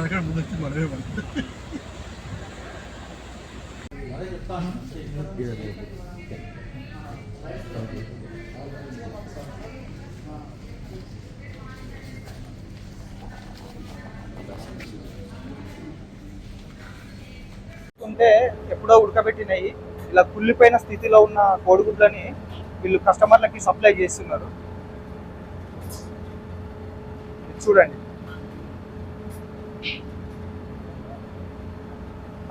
అక్కడ ముందు వచ్చి మనమే ఉంటే ఎప్పుడో ఉడకబెట్టినాయి ఇలా కుళ్ళిపోయిన స్థితిలో ఉన్న కోడిగుడ్లని వీళ్ళు కస్టమర్లకి సప్లై చేస్తున్నారు. చూడండి.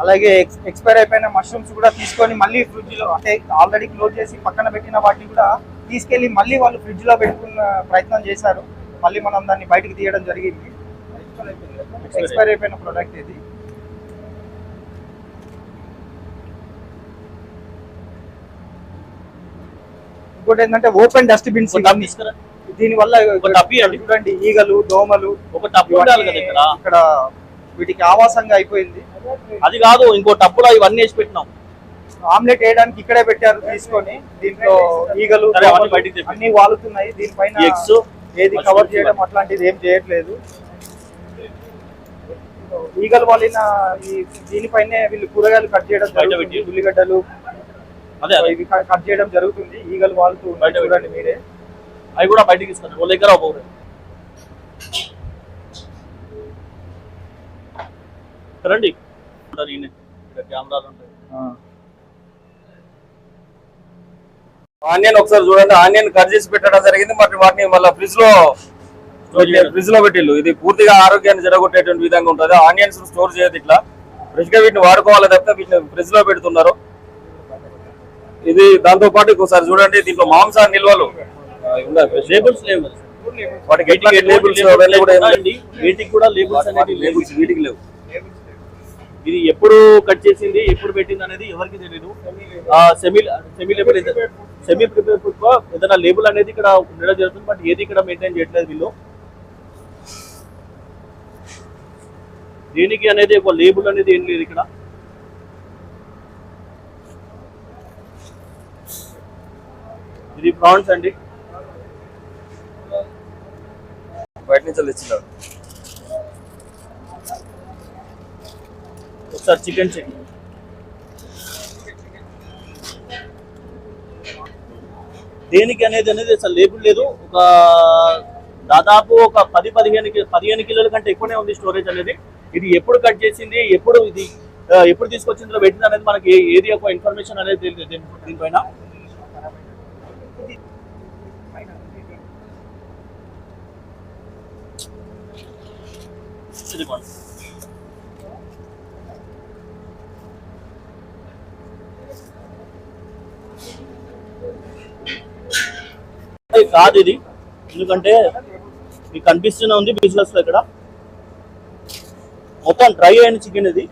అలాగే ఎక్స్ ఎక్స్పైర్ అయిపోయిన మష్రూమ్స్ కూడా తీసుకొని మళ్ళీ ఫ్రిడ్జ్లో అంటే ఆల్రెడీ క్లోజ్ చేసి పక్కన పెట్టిన వాటిని కూడా తీసుకెళ్ళి మళ్ళీ వాళ్ళు ఫ్రిడ్జ్లో పెట్టుకున్న ప్రయత్నం చేశారు. మళ్ళీ మనం దాన్ని బయటకు తీయడం జరిగింది. ఎక్స్పైర్ అయిపోయిన ప్రోడక్ట్ ఇది. ఇంకోటి ఏంటంటే ఓపెన్ డస్ట్బిన్స్ దీని వల్ల. చూడండి ఈగలు దోమలు ఒక ఇక్కడ వీటికి ఆవాసంగా అయిపోయింది. అది కాదు ఇంకో టబ్బులో ఇవన్నీ వేసి పెట్టినాం. ఆమ్లెట్ వేయడానికి ఇక్కడే పెట్టారు తీసుకొని దీంట్లో ఈగలు సరే, అవన్నీ దోమలు బయటికి తెప్పి. అన్ని వాలుతున్నాయి. దీనిపైన ఎగ్స్ ఏది కవర్ చేయడం అట్లాంటిది ఏం చేయట్లేదు. ఈగలు వాలిన ఈ దీనిపైనే వీళ్ళు కూరగాయలు కట్ చేయడం బయట జరుగుతుంది పెట్టి. ఉల్లిగడ్డలు. అదే అదే. ఇవి కట్ చేయడం జరుగుతుంది. ఈగలు వాలుతూ ఉన్నాయి బయట చూడండి మీరే. అవి కూడా బయటికి తీసుకున్నాం వాళ్ళ దగ్గర ఒక రండి. కెమెరాలు ఉంటాయి. ఆనియన్ ఒకసారి చూడండి. ఆనియన్ కట్ చేసి పెట్టడం జరిగింది. మరి వాటిని మళ్ళీ ఫ్రిడ్జ్లో ఫ్రిడ్జ్లో పెట్టిల్లు ఇది పూర్తిగా ఆరోగ్యాన్ని జరగొట్టేటువంటి విధంగా ఉంటుంది. ఆనియన్స్ స్టోర్ చేయదు ఇట్లా. ఫ్రిడ్జ్గా వీటిని వాడుకోవాలి తప్పితే వీటిని ఫ్రిడ్జ్లో పెడుతున్నారు. ఇది దాంతో పాటు ఒకసారి చూడండి. దీంట్లో మాంస నిల్వలు. లేబుల్స్ లేవు. వాటికి లేబుల్స్ వీటికి కూడా లేబుల్స్ అనేది లేవు. లేబుల్స్ వీటికి లేవు. ఇది ఎప్పుడు కట్ చేసింది ఎప్పుడు పెట్టింది అనేది ఎవరికి తెలియదు semi semi label semi prepare food ఏదైనా లేబుల్ అనేది ఇక్కడ ఉండడం జరుగుతుంది బట్ ఏది ఇక్కడ మెయింటైన్ చేయట్లేదు వీళ్ళు. దీనికి అనేది ఒక లేబుల్ అనేది ఏం లేదు ఇక్కడ. ఇది ప్రాన్స్ అండి. బయట నుంచి తెచ్చినారు. సార్ చికెన్ చెక్ దేనికి అనేది అనేది అసలు లేబుల్ లేదు. ఒక దాదాపు ఒక పది పదిహేను కి- పదిహేను కిలోల కంటే ఎక్కువనే ఉంది స్టోరేజ్ అనేది. ఇది ఎప్పుడు కట్ చేసింది ఎప్పుడు ఇది ఎప్పుడు తీసుకొచ్చిందో పెట్టింది అనేది మనకి ఏ- ఏది ఒక ఇన్ఫర్మేషన్ అనేది తెలియదు దీనిపైన. ఇదిగోండి. కాదు ఇది. ఎందుకంటే మీకు కనిపిస్తూనే ఉంది బిజినెస్లో ఇక్కడ. మొత్తం డ్రై అయిన చికెన్ ఇది.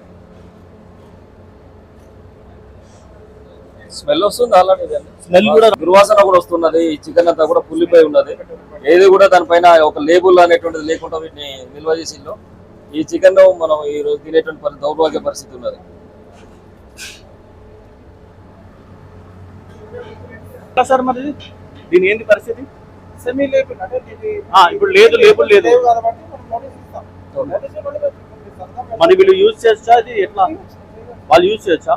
స్మెల్ వస్తుంది ఆల్రెడీ స్మెల్ కూడా దుర్వాసన కూడా వస్తున్నది ఈ చికెన్ అంతా కూడా పుల్లిపోయి ఉన్నది. ఏది కూడా దానిపైన ఒక లేబుల్ అనేటువంటిది లేకుండా వీటిని నిల్వ చేసిందో ఈ చికెన్ మనం ఈ రోజు తినేటువంటి పరి- దౌర్భాగ్య పరిస్థితి ఉన్నది. సార్ మరి? దీని ఏంటి పరిస్థితి? సెమీ లేబుల్ అంటే ఇప్పుడు లేదు, లేబుల్ లేదు. మీరు వీళ్ళు యూజ్ చేయొచ్చా ఇది ఎట్లా? వాళ్ళు యూజ్ చేయొచ్చా?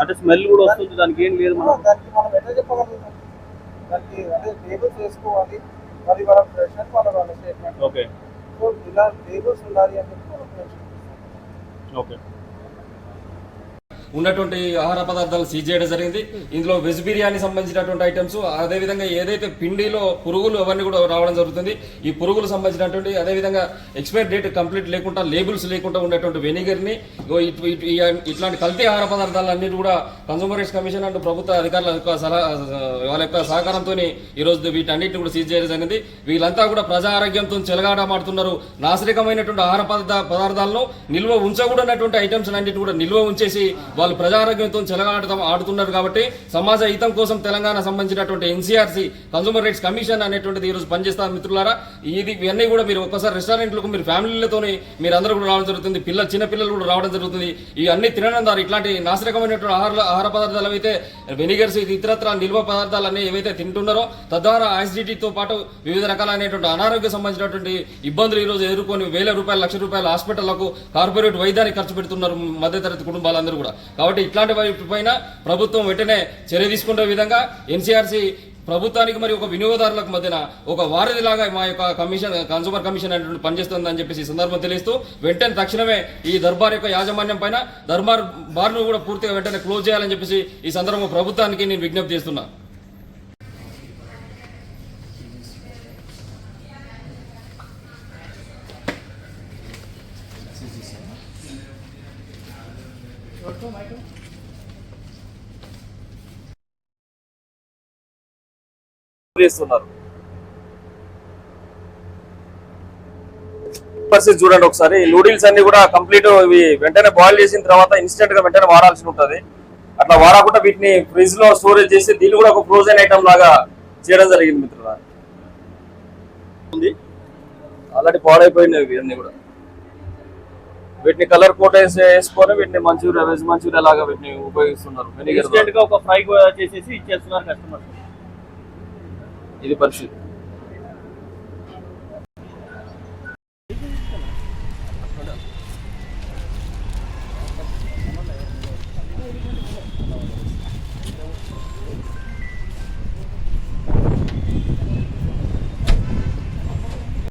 అంటే స్మెల్ కూడా వస్తుంది దానికి ఏం లేదు మనం దానికి మనం ఎట్లా చెప్పగలుగుతాం? దానికి అదే లేబుల్స్ వేసుకోవాలి. మరి వాళ్ళ వాళ్ళ వాళ్ళ స్టేట్మెంట్ ఓకే. సో ఇలా లేబుల్స్ ఉండాలి అని చెప్పి మనం mention ఓకే. ఉన్నటువంటి ఆహార పదార్థాలు సీజ్ చేయడం జరిగింది. ఇందులో వెజ్ బిర్యానీ సంబంధించినటువంటి ఐటమ్స్ అదేవిధంగా ఏదైతే పిండిలో పురుగులు అవన్నీ కూడా రావడం జరుగుతుంది. ఈ పురుగులు సంబంధించినటువంటి అదేవిధంగా ఎక్స్పైర్ డేట్ కంప్లీట్ లేకుండా లేబుల్స్ లేకుండా ఉన్నటువంటి వెనిగర్ని ఇట్లాంటి కల్తీ ఆహార పదార్థాలన్నిటి కూడా కన్సూమర్ రైట్స్ కమిషన్ అండ్ ప్రభుత్వ అధికారుల యొక్క సలహా వాళ్ళ యొక్క సహకారంతో ఈ రోజు వీటన్నిటిని కూడా సీజ్ చేయడం జరిగింది. వీళ్ళంతా కూడా ప్రజా ఆరోగ్యంతో చెలగాటమాడుతున్నారు నాశరికమైనటువంటి ఆహార పదార్థ పదార్థాలను నిల్వ ఉంచకూడనటువంటి ఐటమ్స్ అన్నింటిని కూడా నిల్వ ఉంచేసి వాళ్ళు ప్రజారోగ్యంతో చెలగాడటం ఆడుతున్నారు కాబట్టి సమాజ హితం కోసం తెలంగాణ సంబంధించినటువంటి ఎన్సీఆర్సీ కన్సూమర్ రైట్స్ కమిషన్ అనేటువంటిది ఈ రోజు పనిచేస్తారు మిత్రులారా. ఇది ఇవన్నీ కూడా మీరు ఒక్కసారి రెస్టారెంట్లకు మీరు ఫ్యామిలీలతోని మీరు అందరూ కూడా రావడం జరుగుతుంది. పిల్లలు చిన్న పిల్లలు కూడా రావడం జరుగుతుంది. ఇవన్నీ అన్ని తినడం ద్వారా ఇట్లాంటి నాశనకమైనటువంటి ఆహార ఆహార పదార్థాలు అయితే వెనిగర్స్ ఇతరత్ర నిల్వ పదార్థాలు అన్ని ఏవైతే తింటున్నారో తద్వారా యాసిడిటీతో పాటు వివిధ రకాలైనటువంటి అనారోగ్య సంబంధించినటువంటి ఇబ్బందులు ఈరోజు ఎదుర్కొని వేల రూపాయలు లక్ష రూపాయల హాస్పిటళ్ళకు కార్పొరేట్ వైద్యానికి ఖర్చు పెడుతున్నారు మధ్యతరగతి కుటుంబాలందరూ కూడా. కాబట్టి ఇట్లాంటి వాటి పైన ప్రభుత్వం వెంటనే చర్య తీసుకునే విధంగా ఎన్సీఆర్సీ ప్రభుత్వానికి మరి ఒక వినియోగదారులకు మధ్యన ఒక వారధిలాగా మా యొక్క కమిషన్ కన్సూమర్ కమిషన్ అనేటువంటి పనిచేస్తుందని చెప్పేసి ఈ సందర్భం తెలుస్తూ వెంటనే తక్షణమే ఈ దర్బార్ యొక్క యాజమాన్యం పైన దర్బార్ బార్ను కూడా పూర్తిగా వెంటనే క్లోజ్ చేయాలని చెప్పేసి ఈ సందర్భంగా ప్రభుత్వానికి నేను విజ్ఞప్తి చేస్తున్నా. చేస్తున్నారు. పరిస్థితి చూడండి ఒకసారి. నూడిల్స్ అన్ని కూడా కంప్లీట్ ఇవి వెంటనే బాయిల్ చేసిన తర్వాత ఇన్స్టెంట్గా వెంటనే వాడాల్సి ఉంటది. అట్లా వాడకుండా వీటిని ఫ్రిడ్జ్లో స్టోరేజ్ చేసి దీన్ని కూడా ఒక ఫ్రోజన్ ఐటమ్ లాగా చేయడం జరిగింది మిత్రుల ఉంది. ఆల్రెడీ పాడైపోయినాయి ఇవి అన్ని కూడా. వీటిని కలర్ కోట్ వేసి వేసుకొని వీటిని మంచూరియా వెజ్ మంచూరియా లాగా వీటిని ఉపయోగిస్తున్నారు? ఒక ఫ్రై చేసేసి ఇచ్చేస్తున్నారు ఇది పరిస్థితి